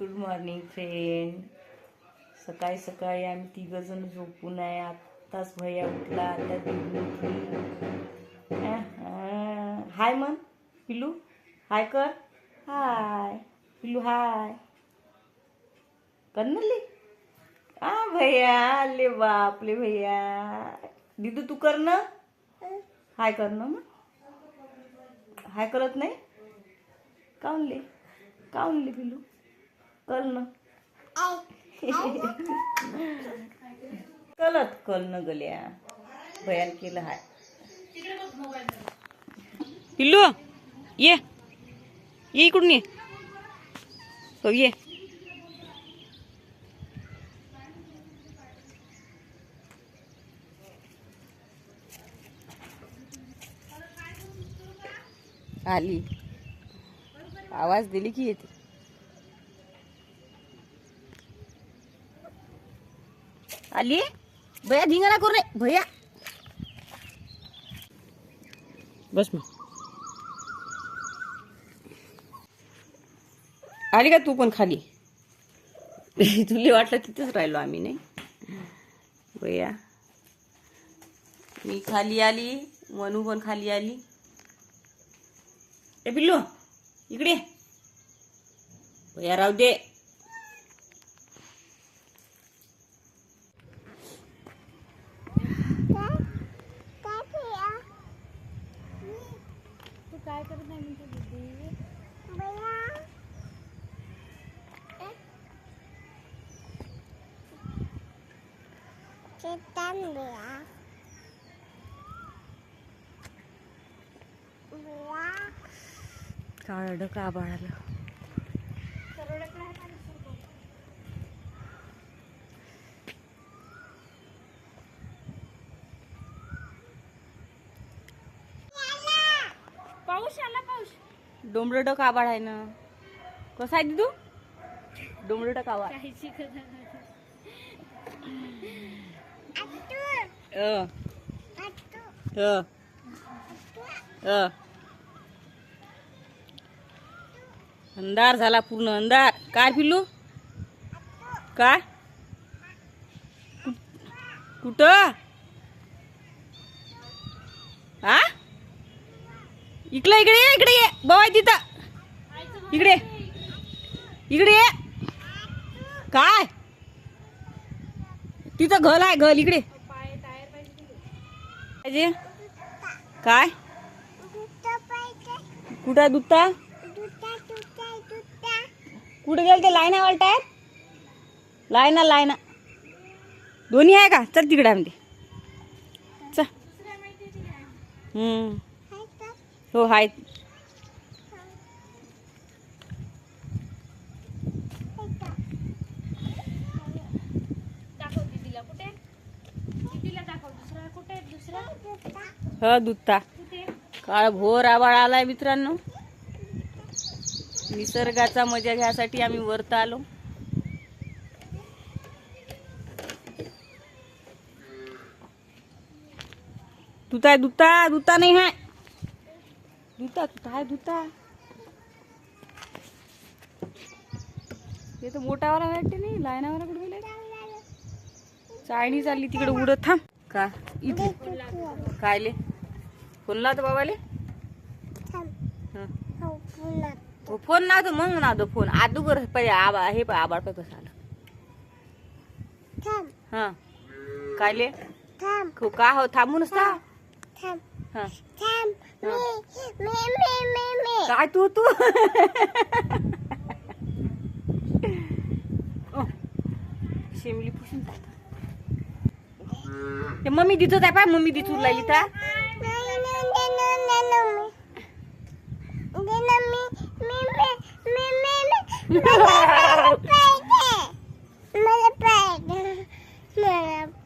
Good morning friend सकाळी सकाळी आम्ही तिघजण झोपून आहे आत्ताच भैया उठला आता उठली. हाय मन पिलू. हाय कर. हाय पिलू हाय करनली? आ भैया. ले बापले भैया. दीदू तू कर ना. हाय कर ना मग हाय करत नाही? काऊन ले? काऊन ले पिलू? ना. कलत कल न गल्या. भयान केलं हाय. पिल्लू ये. ये इकडून ये. हो ये. आली. आवाज दिली की येते. आली? भैया धिंगाणा करू नये. भैया. बस मग. आली का तू पण खाली? तुला वाटलं तिथेच राहिलो आम्ही नाही? भैया. मी खाली आली मनू पण खाली आली. ए पिल्लू इकडे भैया राहू दे तू काय करत नाही म्हणते दीदी काळड का बाळाला पाऊस आला पाऊस. डोंबरड काबाड आहे ना. कसा आहे तू डोंबरड काबाड अ. अंधार झाला पूर्ण अंधार. काय पिल्लू? काय? कुठं? आ? इकडे इकडे ये इकडे ये. बाबा तिथं. इकडे इकडे ये. काय? तिथं घल आहे घल इकडे. पाहिजे. काय? कुठं आहे दुत्ता? कुठे गेलं ते लाईना टायर? लायना लायना. दोन्ही आहे का? चल तिकडे आमचे चल. हम्म. हो हाय ह दुत्ता. काळ भोर आबाळ आलाय मित्रांनो. निसर्गाचा मजा घ्यासाठी आम्ही वरत आलो. दुता दुता दुता नाही हाय. दुता दुता हाय दुता ते तर मोठावाला वाटते नाही लायनावाला कुठे गेले चालली तिकडे उडत थांब. का? इथे. कायले? फोन लावतो बाबाले? हो, फोन लावतो मग लावतो फोन. आदूगर पहिले आबा हे पा आबाळ पण कसं आलं. हा. कायले? हो का हो थांबूनच था काय तू तू? शिमली पुसून जात મમ્મી દીધો તા પા મમ્મી દીધું લઈ લીધા મમ્મી